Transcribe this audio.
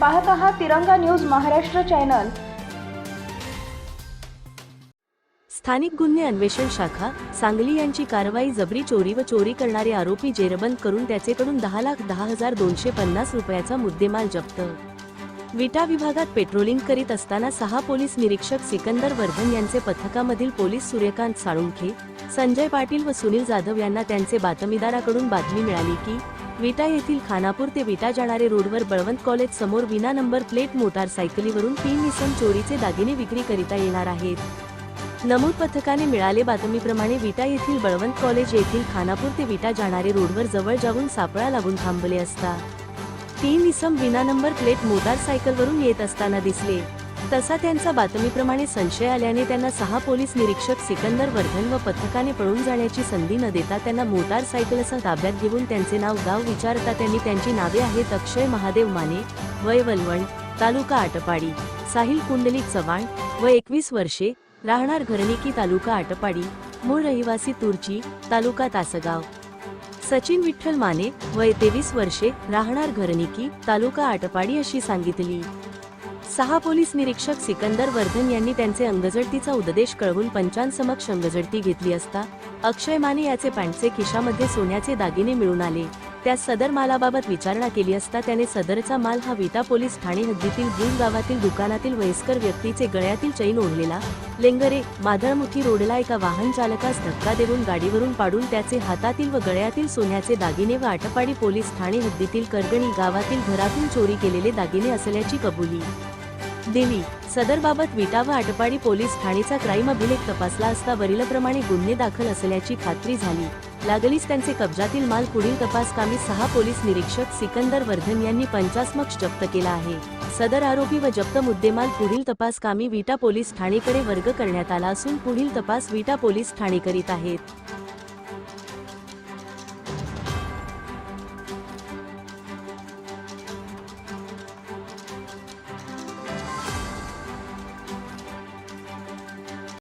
पाहत आहात तिरंगा न्यूज महाराष्ट्र चॅनल. स्थानिक गुन्हे अन्वेषण शाखा सांगली यांची कारवाई जबरी चोरी व चोरी करणारे आरोपी जेरबंद करून त्याचेकडून दहा लाख दहा हजार दोनशे पन्नास रुपयाचा मुद्देमाल जप्त. विटा विभागात पेट्रोलिंग करीत असताना सहा पोलीस निरीक्षक सिकंदर वर्धन यांचे पथकामधील पोलीस सूर्यकांत साळुंखे संजय पाटील व सुनील जाधव यांना त्यांचे बातमीदाराकडून बातमी मिळाली की विटा येथील खानापूर ते विटा जाणारे रोडवर बळवंत कॉलेज समोर विना नंबर प्लेट मोटारसायकलीवरून तीन इसम चोरीचे दागिने विक्री करिता येणार आहेत. नमूद पथकाने मिळाले बातमीप्रमाणे विटा येथील बळवंत कॉलेज येथील खानापूर ते विटा जाणारे रोडवर जवळ जाऊन सापळा लागून थांबले असता. तीन इसम विना नंबर प्लेट मोटारसायकलवरून येत असताना दिसले. तसा त्यांचा बातमीप्रमाणे संशय आल्याने त्यांना सहा पोलीस निरीक्षक सिकंदर वर्धन व पथकाने पळून जाण्याची संधी न देता त्यांना मोटारसायकलसह ताब्यात घेऊन त्यांचे नाव गाव विचारता त्यांनी त्यांची नावे आहेत अक्षय महादेव माने वय वलवण तालुका आटपाडी साहिल कुंडलिक चव्हाण व एकवीस वर्षे राहणार घरणिकी तालुका आटपाडी मूळ रहिवासी तुरची तालुका तासगाव. सचिन विठ्ठल माने वय तेवीस वर्षे राहणार घरणिकी तालुका आटपाडी अशी सांगितली. सहा पोलीस निरीक्षक सिकंदर वर्धन यांनी त्यांचे अंगजडतीचा उद्देश कळवून पंचांसमक्ष अंगजडती घेतली असता अक्षय माने याचे पॅन्टचे खिशामध्ये सोन्याचे दागिने मिळून आले. त्या सदर मालाबाबत विचारणा केली असता त्याने सदरचा माल हा विटा पोलीस ठाणे हद्दीतील भूम गावातील दुकानातील वयस्कर व्यक्तीचे गळ्यातील चैन ओढलेला लेंगरे माधळमुखी रोडला एका वाहन चालकास धक्का देऊन गाडीवरून पाडून त्याचे हातातील व गळ्यातील सोन्याचे दागिने व आटपाडी पोलीस ठाणे हद्दीतील करगणी गावातील घरातून चोरी केलेले दागिने असल्याची कबुली. दिली सदरबाबत विटा व आटपाडी पोलीस ठाणेचा क्राईम अभिलेख तपासला असता वरीलप्रमाणे गुन्हे दाखल असल्याची खात्री झाली. लागलीच त्यांचे कब्जातील माल पुढील तपास कामी सहा पोलीस निरीक्षक सिकंदर वर्धन यांनी पंचास्मक्ष जप्त केला आहे. सदर आरोपी व जप्त मुद्देमाल पुढील तपास कामी विटा पोलीस ठाणेकडे वर्ग करण्यात आला असून पुढील तपास विटा पोलीस ठाणे करीत आहेत.